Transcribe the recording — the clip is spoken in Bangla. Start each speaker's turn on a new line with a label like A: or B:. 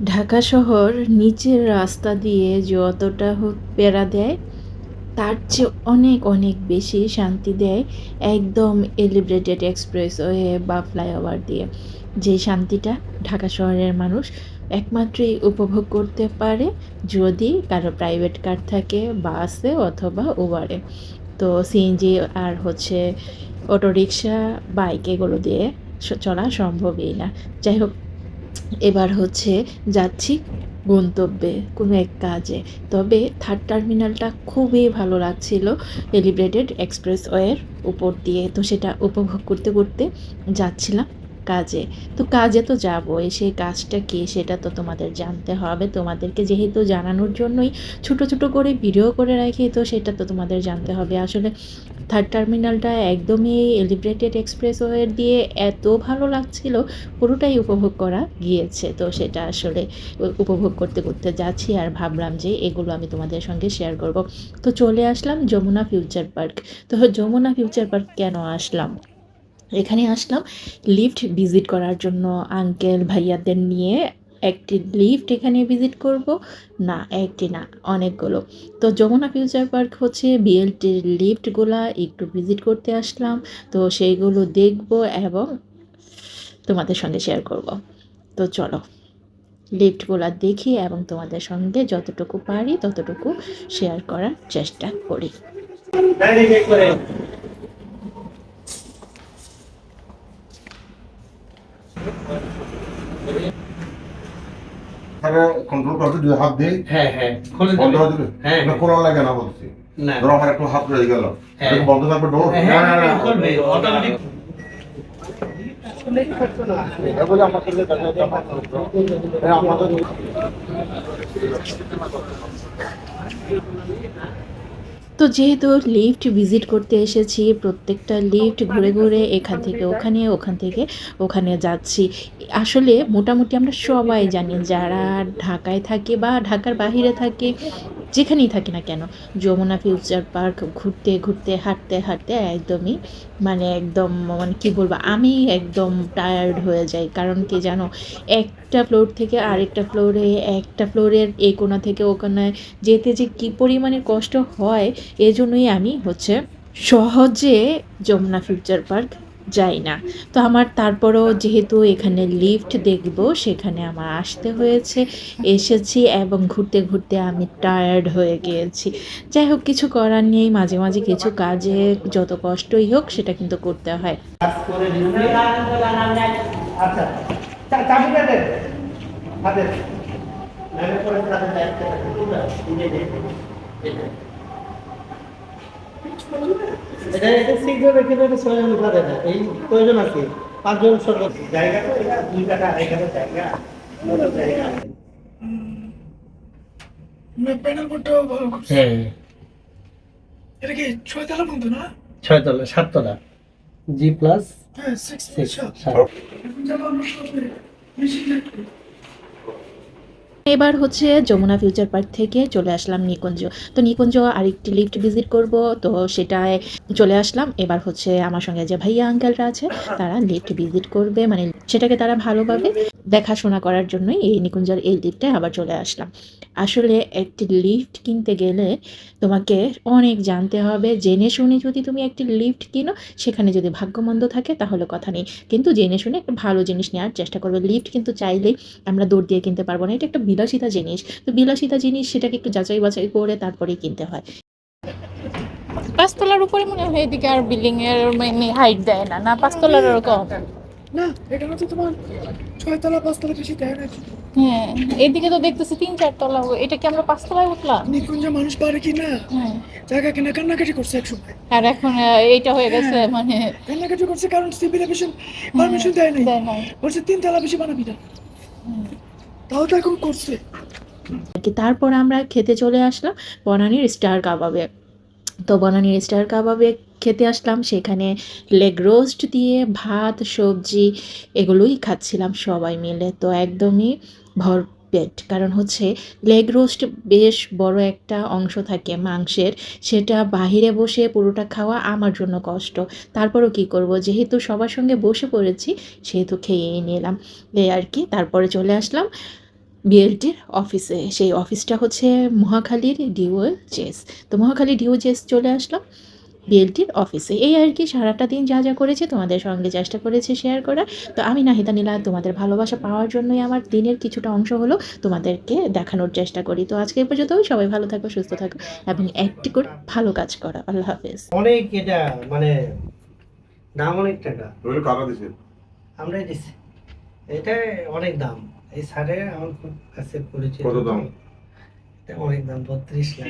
A: ঢাকা শহর নিচের রাস্তা দিয়ে যতটা পেরা দেয়, তার চেয়ে অনেক অনেক বেশি শান্তি দেয় একদম এলিভেটেড এক্সপ্রেসওয়ে বা ফ্লাইওভার দিয়ে। যে শান্তিটা ঢাকা শহরের মানুষ একমাত্রই উপভোগ করতে পারে যদি কারও প্রাইভেট কার থাকে বাসে অথবা উবারে তো সিএনজি আর হচ্ছে অটোরিকশা বাইক এগুলো দিয়ে চলা সম্ভবই না। যাই হোক এবার হচ্ছে যাচ্ছি গন্তব্যে কোনো এক কাজে। তবে থার্ড টার্মিনালটা খুবই ভালো লাগছিল এলিভেটেড এক্সপ্রেসওয়ের উপর দিয়ে। তো সেটা উপভোগ করতে করতে যাচ্ছিলাম। কাজে। তো কাজে তো যাবোই, সেই কাজটা কী সেটা তো তোমাদের জানতে হবে। তোমাদেরকে যেহেতু জানানোর জন্যই ছোট ছোট করে ভিডিও করে রাখি, তো সেটা তো তোমাদের জানতে হবে। আসলে থার্ড টার্মিনালটা একদমই এলিভেটেড এক্সপ্রেসওয়ে দিয়ে এত ভালো লাগছিল, পুরোটাই উপভোগ করা গিয়েছে। তো সেটা আসলে উপভোগ করতে করতে যাচ্ছি আর ভাবলাম যে এগুলো আমি তোমাদের সঙ্গে শেয়ার করব। তো চলে আসলাম যমুনা ফিউচার পার্ক তো যমুনা ফিউচার পার্ক কেন আসলাম? এখানে আসলাম লিফট ভিজিট করার জন্য আঙ্কেল ভাইয়াদের নিয়ে। একটি লিফট এখানে ভিজিট করব। না, একটি না, অনেকগুলো। তো যমুনা ফিউচার পার্ক হচ্ছে বিএলটির লিফটগুলা একটু ভিজিট করতে আসলাম। তো সেইগুলো দেখব এবং তোমাদের সঙ্গে শেয়ার করব। তো চলো, লিফটগুলো দেখি এবং তোমাদের সঙ্গে যতটুকু পারি ততটুকু শেয়ার করার চেষ্টা করি।
B: তাহলে কন্ট্রোল করতে দুই হাত দিয়ে
C: হ্যাঁ হ্যাঁ খুলে
B: বন্ধ হয়ে যাবে।
C: হ্যাঁ
B: না লাগে না বলছি।
C: না।
B: ধরো আমার একটু হাত রয়ে গেল।
C: হ্যাঁ।
B: এটা বন্ধ থাকবে ডোর
C: হ্যাঁ না না খুলবে। অটোমেটিক
A: তো যেহেতু লিফট ভিজিট করতে এসেছি, প্রত্যেকটা লিফট ঘুরে ঘুরে এখান থেকে, ওখানে, ওখান থেকে, ওখানে যাচ্ছি। আসলে মোটামুটি আমরা সবাই জানি, যারা ঢাকায় থাকে বা ঢাকার বাহিরে থাকে যেখানেই থাকি না কেন, যমুনা ফিউচার পার্ক ঘুরতে ঘুরতে, হাঁটতে হাঁটতে একদমই মানে একদম মানে কী বলব, আমি একদম টায়ার্ড হয়ে যাই। কারণ কি জানো, একটা ফ্লোর থেকে আরেকটা ফ্লোরে একটা ফ্লোরের এই কোণা থেকে ও কোণায় যেতে যে কী পরিমাণে কষ্ট হয়, এজন্যই আমি হচ্ছে সহজে যমুনা ফিউচার পার্ক যাই না। তো আমার তারপরেও যেহেতু এখানে লিফট দেখব, সেখানে আমার আসতে হয়েছে। এসেছি এবং ঘুরতে ঘুরতে আমি টায়ার্ড হয়ে গিয়েছি। যাই হোক, কিছু করার নেই, মাঝে মাঝে কিছু কাজে যত কষ্টই হোক, সেটা কিন্তু করতে হয়।
C: আচ্ছা এটা এটা সিগন্যাল রেখে দেবে ছয়জন উঠাতে না এই প্রয়োজন আছে? পাঁচজন সর্বোচ্চ জায়গা তো এটা দুই কাটা আড়াই কাটা জায়গা। কত জায়গা
D: প্যানেল বোর্ডটাও ভালো করছে।
C: হ্যাঁ।
D: এটা কি ছয়তলা পর্যন্ত না?
C: ছয়তলা সাততলা। জি প্লাস
D: হ্যাঁ সিক্স
C: সিক্স
D: সাত এখন যাব আমরা সবে মেশিন দেখতে
A: এবার হচ্ছে যমুনা ফিউচার পার্ক থেকে চলে আসলাম নিকুঞ্জ। তো নিকুঞ্জ আরেকটি লিফট ভিজিট করব, তো সেটায় চলে আসলাম। এবার হচ্ছে আমার সঙ্গে যে ভাইয়া আঙ্কেলরা আছে, তারা লিফট ভিজিট করবে মানে সেটাকে তারা ভালোভাবে দেখাশোনা করার জন্যই এই নিকুঞ্জের এই লিফটে আবার চলে আসলাম। আসলে একটি লিফট কিনতে গেলে তোমাকে অনেক জানতে হবে, জেনে শুনে যদি তুমি একটি লিফট কিনো, সেখানে যদি ভাগ্যমন্দ থাকে তাহলে কথা নেই। কিন্তু জেনে শুনে একটা ভালো জিনিস নেওয়ার চেষ্টা করবে। লিফট কিন্তু চাইলেই আমরা দৌড় দিয়ে কিনতে পারব না। এটা একটা বিলাসিতা জিনিস। তো বিলাসিতা জিনিস সেটাকে একটু যাচাই বাছাই করে তারপরেই কিনতে হয়।
E: পাঁচতলার উপরে মনে হয় এদিকে আর বিল্ডিং এর মানে হাইট দেয় না। না, পাঁচতলার ওরকম।
D: না এখানে তো তোমার ছয়তলা পাঁচতলা বেশি
E: হ্যাঁ এদিকে তো দেখতেছি তিন চার তলা। এটা কি আমরা পাঁচতলায় উঠলাম?
D: নিকুঞ্জ মানুষ পারে কি না?
E: হ্যাঁ।
D: জায়গা কিনা কান্নাকাটি করছে এক সময়
E: আর এখন এইটা হয়ে গেছে মানে
D: কান্নাকাটি করছে কারণ সিভিল এভিশন পারমিশন দেয় নাই।
E: দেয় নাই।
D: বলছে তিন তলা বেশি বানাবি না। তাও তো এখন করছে।
A: তারপর আমরা খেতে চলে আসলাম বনানীর স্টার কাবাবে। তো বনানীর স্টার কাবাবে খেতে আসলাম, সেখানে লেগ রোস্ট দিয়ে ভাত, সবজি এগুলোই খাচ্ছিলাম সবাই মিলে। তো একদমই ভর পেট। কারণ হচ্ছে লেগ রোস্ট বেশ বড় একটা অংশ থাকে মাংসের, সেটা বাহিরে বসে পুরোটা খাওয়া আমার জন্য কষ্ট। তারপরও কি করব? যেহেতু সবার সঙ্গে বসে পড়েছি, সেহেতু খেয়েই নিলাম। এই আর কি। তারপরে চলে আসলাম বিএলটির অফিসে। সেই অফিসটা হচ্ছে মহাখালীর ডিওজেস তো মহাখালী ডিওজেস চলে আসলাম। বিএলটির অফিসে। এই আর কি সারাটা দিন যা যা করেছে তোমাদের সঙ্গে চেষ্টা করেছে শেয়ার করা। তো আমি নাহিদা নীলা তোমাদের ভালোবাসা পাওয়ার জন্যই আমার দিনের কিছুটা অংশ হলো তোমাদেরকে দেখানোর চেষ্টা করি। তো আজকে এই পর্যন্ত সবাই ভালো থাকো সুস্থ থাকো এবং একটি করে ভালো কাজ করা। আল্লাহ হাফেজ।
C: অনেক এটা মানে দাম অনেক টাকা।
B: কারা দিছে?
C: আমরাই দিচ্ছি এটা অনেক দাম। এই সারে আমার খুব কাছে পরিচিত
B: কত দাম?
C: এটা অনেক দাম বত্রিশ লাখ।